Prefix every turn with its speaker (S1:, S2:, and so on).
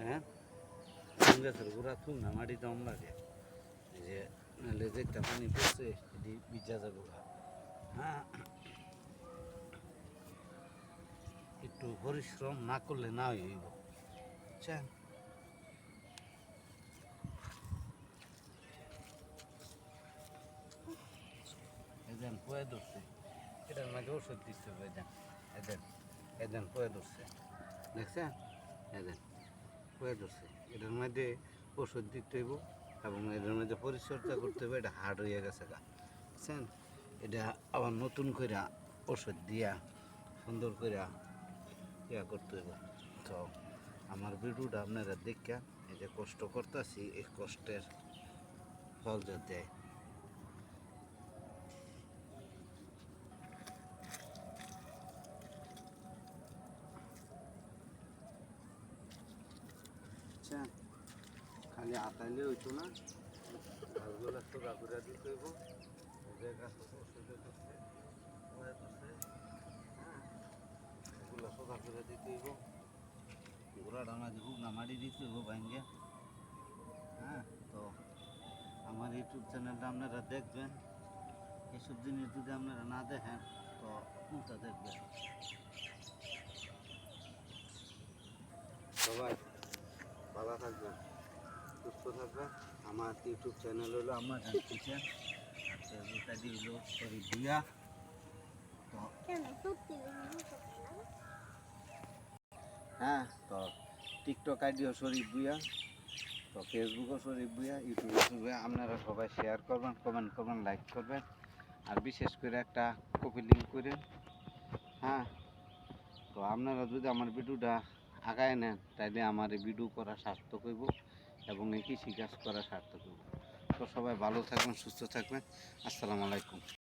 S1: হ্যাঁ? গাছের গোড়া থুল না, মাটি দম লাগে। এই যে, নাহলে যেটা পানি পড়ছে, এটি ভিজা যাবে। হ্যাঁ? একটু পরিশ্রম না করলে না হইব। বুঝছেন? এদেন পয়ে ধরছে। এটার মাঝে ওষুধ দিতে এদেন এদেন এদেন পয়ে ধরছে। দেখছেন? এদেন ধরছে এটার মধ্যে ওষুধ দিতে হইব এবং এটার মধ্যে পরিচর্যা করতে হবে এটা হার্ড হয়ে গেছে গা। বুঝছেন? এটা আবার নতুন করে ওষুধ দিয়া সুন্দর করে ইয়া করতে হইব। তো আমার ভিডিওটা আপনারা দেখা এই যে কষ্ট করতেছি, এই কষ্টের ফল যাতে বুঝছেন খালি আতাইলে হইতো না গাছগুলো একটু গাগুরা দিতে হইব এই যে গাছ ওষুধে করছে ওয়ে করছে হ্যাঁ এগুলো সোজা করে দিতে হইব গোড়া ডাঙা দিব না মাটি দিতে হইব ভাঙ্গে হ্যাঁ তো আমার ইউটিউব চ্যানেলটা আপনারা দেখবেন এসব জিনিস যদি আপনারা না দেখেন তো কোনটা দেখবেন সবাই ভালো থাকবেন সুস্থ থাকবেন আমার ইউটিউব চ্যানেল হলো আমার কিচেন। আর ফেসবুক আইডি হলো সরি দিয়া। তো? হ্যাঁ তো টিকটক আইডিও শরীফ বুয়া তো ফেসবুকও শরীফ বুয়া ইউটিউবে বুয়া আপনারা সবাই শেয়ার করবেন কমেন্ট করবেন লাইক করবেন। আর বিশেষ করে একটা কপি লিঙ্ক করেন। হ্যাঁ তো আপনারা যদি আমার ভিডিওটা আগায় নেন, তাইলে আমার এই ভিডিও করা সার্থক হইব এবং এই কৃষিকাজ করা সার্থক হইব। তো সবাই ভালো থাকবেন, সুস্থ থাকবেন। আসসালামু আলাইকুম।